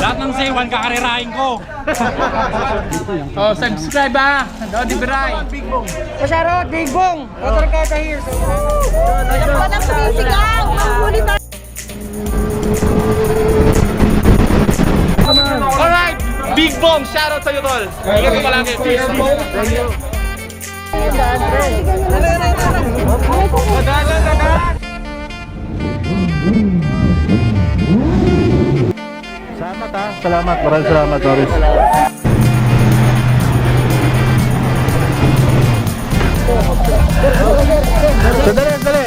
Lahat ng C1 kakarirahin ko. oh, subscribe ah. Dodi Biray. Shoutout, Big Bong! Motor Kata here. Walang sumisigaw! Mahuli tayo! Alright, Big Bong, shoutout sa'yo tol. Ingat ka palagi. Peace. Salamat ha. Salamat. Maraming salamat, Doris. Sandali, sandali.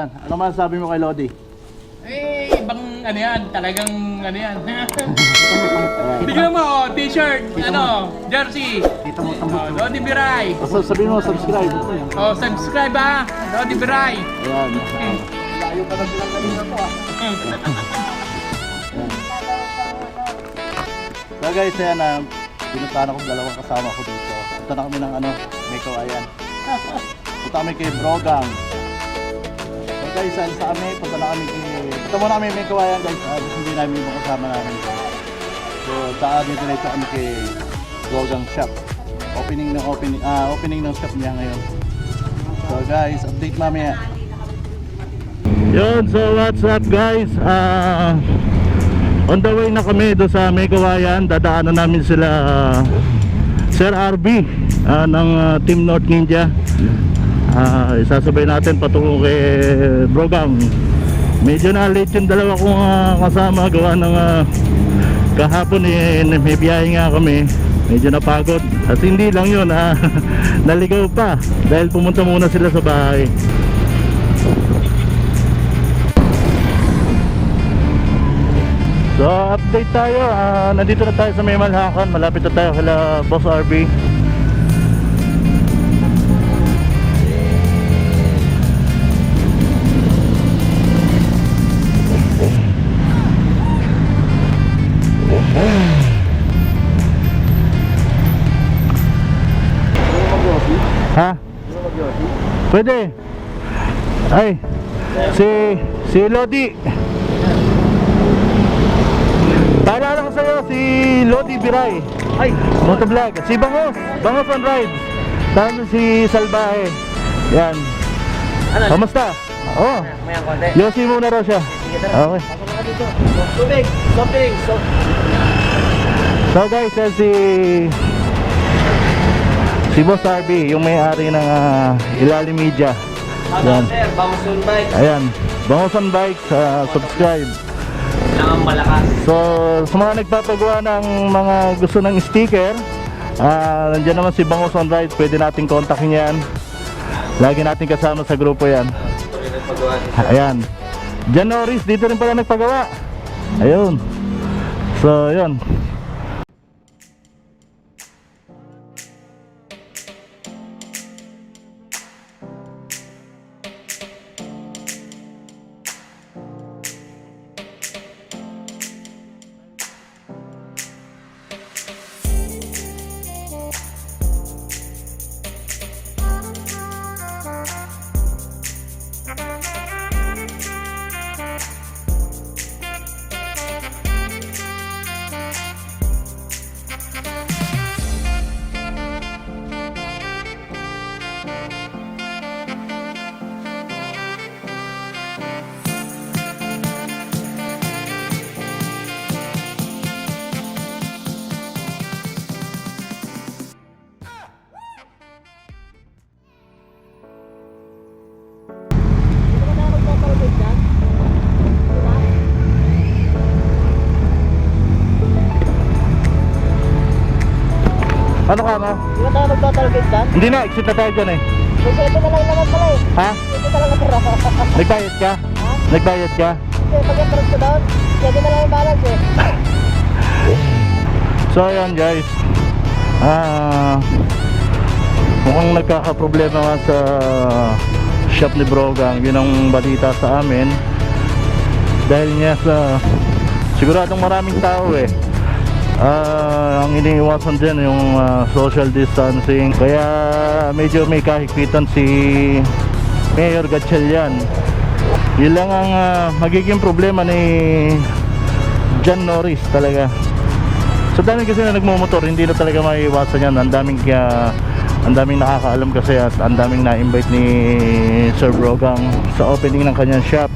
Yan. Ano man sabi mo kay Lodi? Eh, ibang ano yan, talagang ano yan. Tignan mo, oh, t-shirt, ano, jersey. Kita mo Oh, Dodi Biray. Basta sabihin mo subscribe. Oh, subscribe ah. Dodi Biray. Ayan. So guys, ayan na. Pinuntahan ako dalawang kasama ko dito. Punta na kami ng ano, may kawayan. Punta kami kay Brogang. Guys, ayan sa kami, punta na kami kay... Punta muna kami may kawayan guys. Uh, hindi namin yung kasama namin. So, saan na ito kami kay Brogang Shop. Opening ng opening, ah, opening ng shop niya ngayon. So guys, update mamaya. Yun, so what's up guys? Ah, on the way na kami doon sa Megawayan. Dadaanan namin sila ah, Sir RB ah, ng ah, Team North Ninja. Ah, isasabay natin patungo kay Brogang. Medyo na late yung dalawa kong ah, kasama gawa ng ah, kahapon eh, may biyahe nga kami. Medyo napagod. At hindi lang yun, ah, naligaw pa dahil pumunta muna sila sa bahay. So update tayo, ah, nandito na tayo sa may Malhakan, malapit na tayo kila Boss RB. Pwede. Ay, si si Lodi. Paalala ko sa'yo, si Lodi Biray. Ay, motovlog. Si Bangos. Bangos on Rides. Tapos si Salbahe. Yan. Ano? Kamusta? Oo. Oh. Yosi muna raw siya. Okay. Tubig! So, So guys, yan si si Boss RB, yung may-ari ng ah, Ilalim Media. Yan. sir, bangus soon bike. Ayan. Bangosan Bikes, ah, subscribe. Kailangan malakas. So, sa mga nagpapagawa ng mga gusto ng sticker, ah, nandiyan naman si Bangos on Ride, pwede natin kontakin yan. Lagi natin kasama sa grupo yan. Ayan. Jan Norris, dito rin pala nagpagawa. Ayun. So, yun. Ano ka mo? Hindi na tayo magtatalagay dyan. Hindi na, exit na tayo dyan eh. Kasi ito na lang naman pala eh. Ha? Ito talaga pero. Nagbayad ka? Nagbayad ka? eh. Pag-approach ko doon, pwede na lang yung balance eh. So ayan guys. Ah mukhang nagkakaproblema nga sa shop ni Brogang. Yun ang balita sa amin. Dahil niya sa siguradong maraming tao eh. Ah, ang iniiwasan din yung ah, social distancing. Kaya medyo may kahigpitan si Mayor Gatchalian. Yun lang ang ah, magiging problema ni John Norris talaga. Sa dami kasi na nagmumotor, hindi na talaga maiiwasan yan. Ang daming kaya ang daming nakakaalam kasi at ang daming na-invite ni Sir Brogang sa opening ng kanyang shop.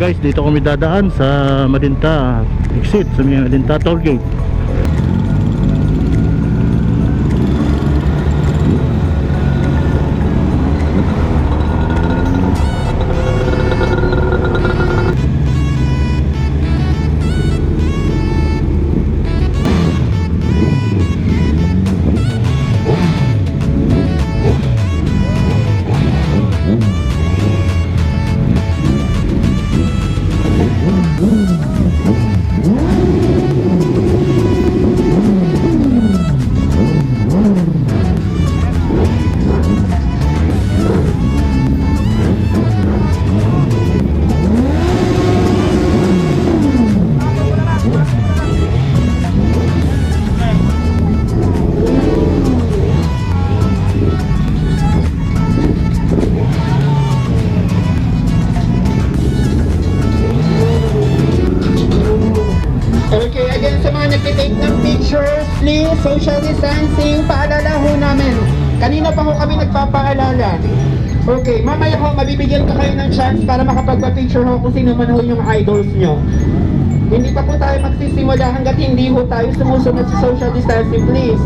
Guys, dito kami dadaan sa Madinta exit sa Madinta toll gate. Kayo ng chance para makapagpa-picture ho kung sino man ho yung idols nyo. Hindi pa po tayo magsisimula hanggat hindi ho tayo sumusunod sa social distancing, please.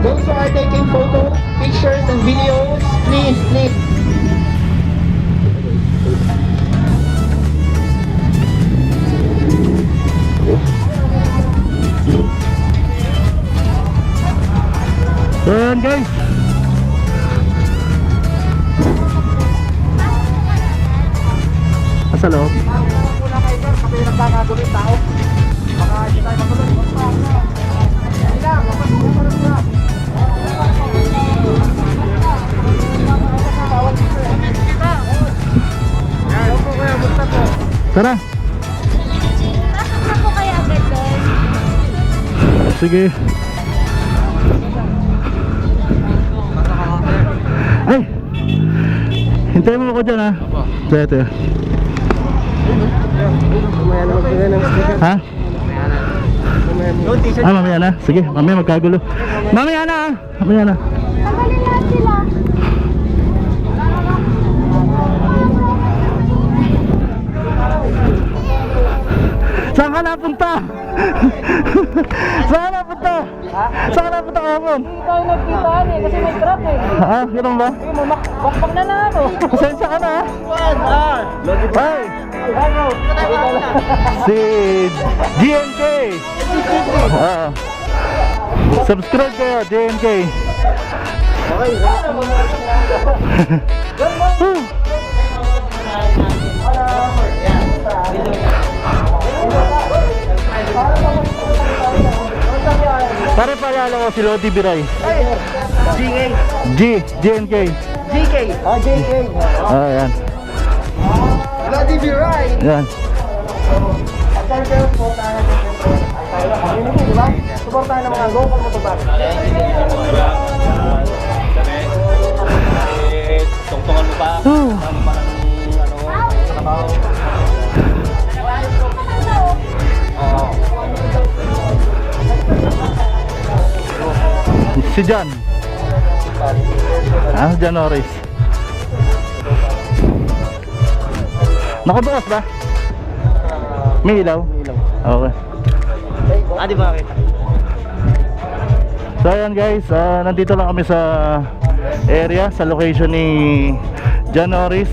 Those who are taking photos, pictures, and videos, please, please. Ayan guys. Nasa loob. Tara. Nasaan po kaya agad doon? Sige. Ay! Hintayin mo ako dyan ha. Ito, ito. Ha? Ah, mamaya na. Sige, mamaya magkagulo. Mamaya na ha. Mamaya na. Tagalin lahat sila. Saan ka napunta? Saan ka napunta? Saan ka napunta kahapon? Hindi tayo nagkitaan eh, kasi may trap eh. Ha? Ganun ba? Sige, mamakbak na na ako. Pasensya ka na ha. Hi! Si GNK! Ah. Subscribe kayo, GNK! Pare paalala ko si Lodi Biray. GK. G, GNK. GK. Ah, JK. Ah, yan. Be right! Yan. Suportahan ng mga local motorbike. Tungtungan mo pa. Oh. Si John. Ah, John Norris. Nakabukas ba? May ilaw? Okay. Ah, di ba? So ayan guys, ah, nandito lang kami sa area, sa location ni John Norris.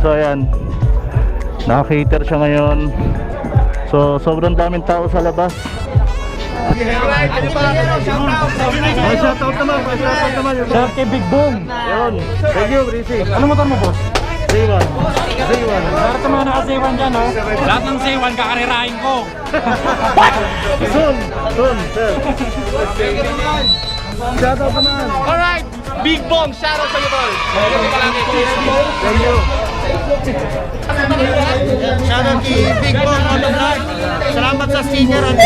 So ayan, Naka-cater siya ngayon. So, sobrang daming tao sa labas. Oh, shout out naman, shout out naman. Shout kay Big Boom. Yun. Thank you, Rizzy. Ano motor mo, boss? Z1. Z1. Para sa mga naka-Z1 dyan, oh. Lahat ng Z1 kakarirahin ko. Soon, soon, sir. Shout out naman. Alright! Big Bong, shoutout sa iyo, tol. Thank you. Shoutout kay Big Bong Auto Vlog. Salamat sa sticker at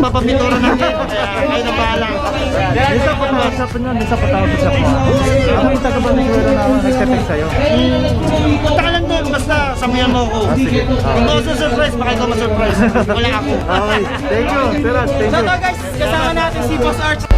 papapintura ng kayo. Kaya na bahala. Isa pa na, isa pa niyan, isa pa tawag sa ko. Ako yung taga Valenzuela na nagte-text sa'yo. Punta ka lang doon, basta samayan mo ako. Sige. Kung ako surprise, baka ikaw ma-surprise. Wala ako. Okay, thank you. Thank you. guys, kasama natin si Boss Arch.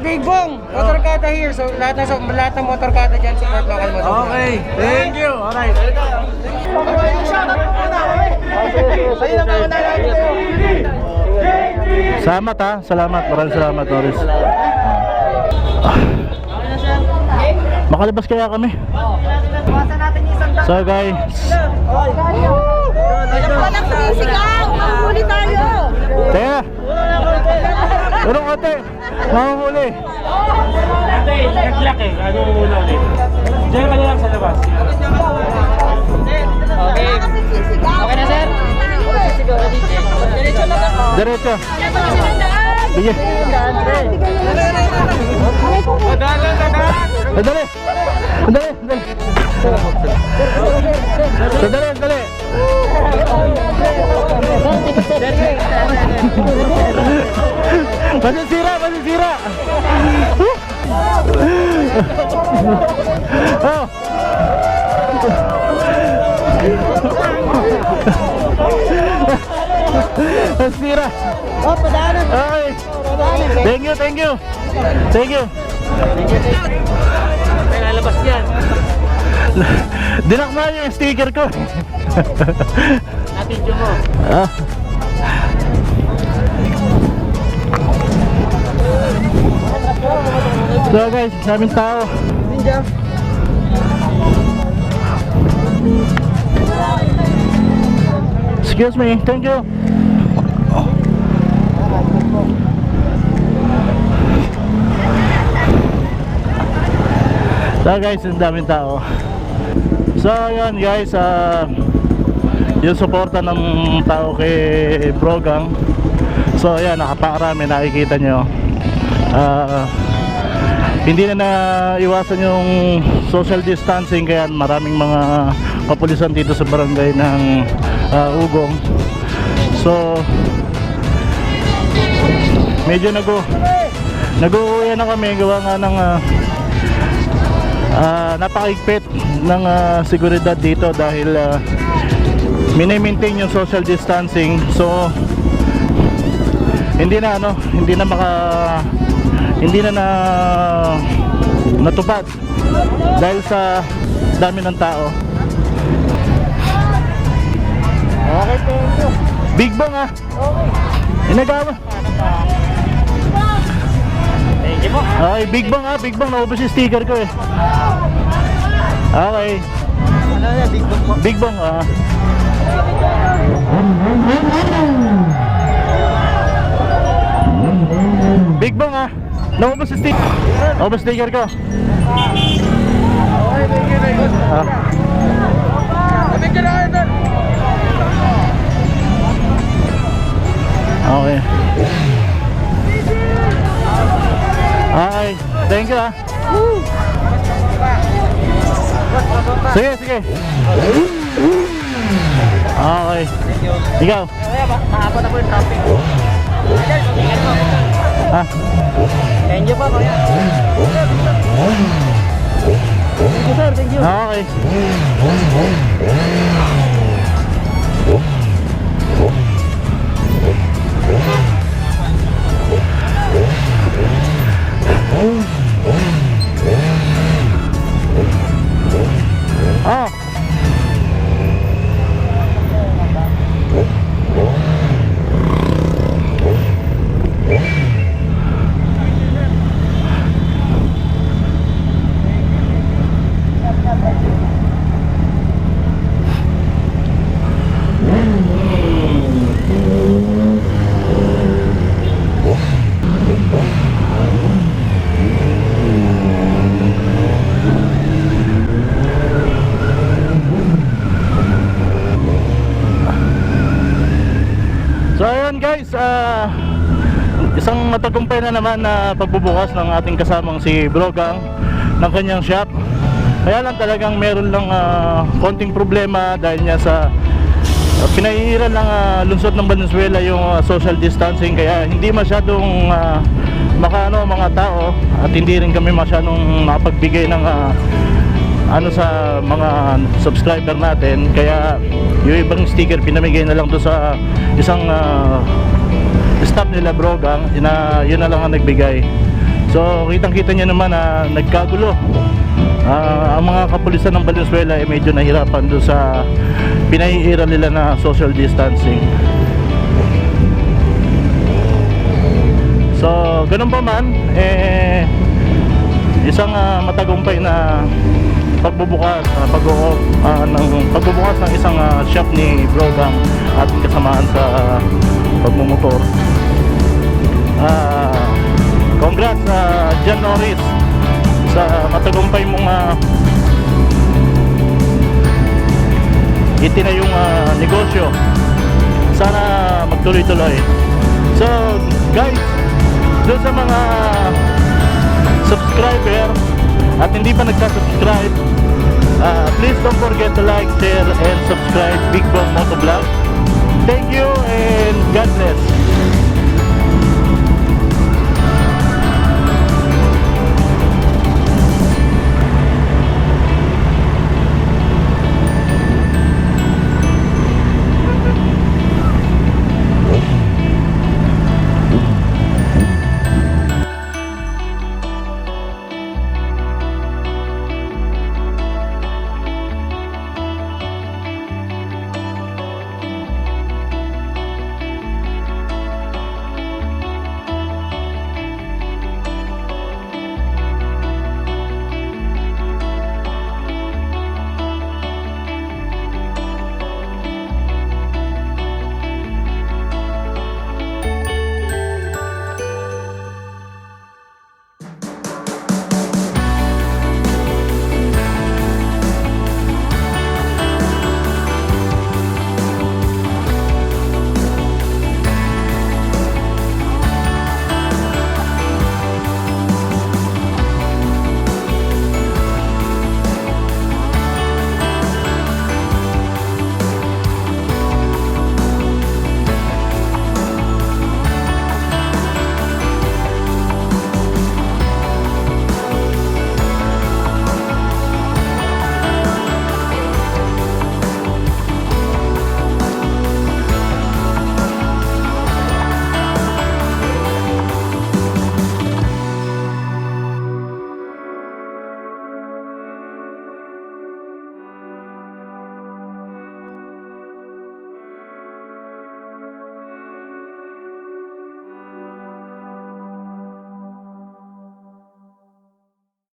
Pasarot, Big Bong! Motorkada here. So, lahat ng, lahat ng motorkada dyan, support local motor. Okay, thank you. Alright. Salamat ha, salamat. Maraming salamat, Norris. Makalabas kaya kami. So guys, Walang sumisigaw! Mahuli tayo! Teka! Anong ate? Mahuhuli. Ate, nag-lock eh. Ano muna ulit? Diyan ka na lang sa labas. Okay. Okay na, sir? Diretso lang ako. Diretso. Sige. Sandali. Sandali. Sandali. Sandali. Sandali. Masisira, masisira. Oh. Masisira. Oh, padaanan. Okay. Thank you, thank you. Thank you. May lalabas yan. Dinakma niyo yung sticker ko. Napidyo mo. ah. So guys, daming tao. Ninja. Excuse me, thank you. So guys, ang daming tao. So yun guys, ah yung suporta ng tao kay Brogang. So ayan, nakaparami nakikita nyo. Ah hindi na naiwasan yung social distancing kaya maraming mga kapulisan dito sa barangay ng ah, Ugong. So medyo nago nag-uuwi na kami gawa nga ng ah, ah, napakaigpit ng ah, seguridad dito dahil uh, mini-maintain yung social distancing so hindi na ano hindi na maka hindi na na natupad dahil sa dami ng tao. Okay thank you. Big bang ah. Okay. Inagawa. Thank you po. okay big bang ah. Big bang naubos yung sticker ko eh. Okay. Ano yan, Big Bong po? big bang ah. Big Bang ah. Naubos sticker. Naubos sticker ko. Ah. Okay. Okay. Thank you ah. Sige, sige. Okay. Ikaw. Mahaba na po yung traffic. Thank naman na pagbubukas ng ating kasamang si Brogang ng kanyang shop. Kaya lang talagang meron lang ah, konting problema dahil niya sa uh, pinahihiran ng ah, lungsod ng Valenzuela yung ah, social distancing kaya hindi masyadong uh, makaano mga tao at hindi rin kami masyadong makapagbigay ng ah, ano sa mga subscriber natin kaya yung ibang sticker pinamigay na lang doon sa isang ah, staff nila Brogang na yun na lang ang nagbigay. So kitang kita nyo naman na nagkagulo. Ah, ang mga kapulisan ng Valenzuela ay medyo nahirapan doon sa pinahihira nila na social distancing. So ganun pa man eh isang ah, matagumpay na pagbubukas uh, pag ah, ng pagbubukas ng isang ah, shop ni Brogang at kasamaan sa ah, pagmumotor. Ah, congrats sa John Norris sa matagumpay mong uh, itinayong ah, negosyo. Sana magtuloy-tuloy. So, guys, doon sa mga subscriber at hindi pa nagsa-subscribe uh, please don't forget to like, share and subscribe Big Bong Motovlog thank you and God bless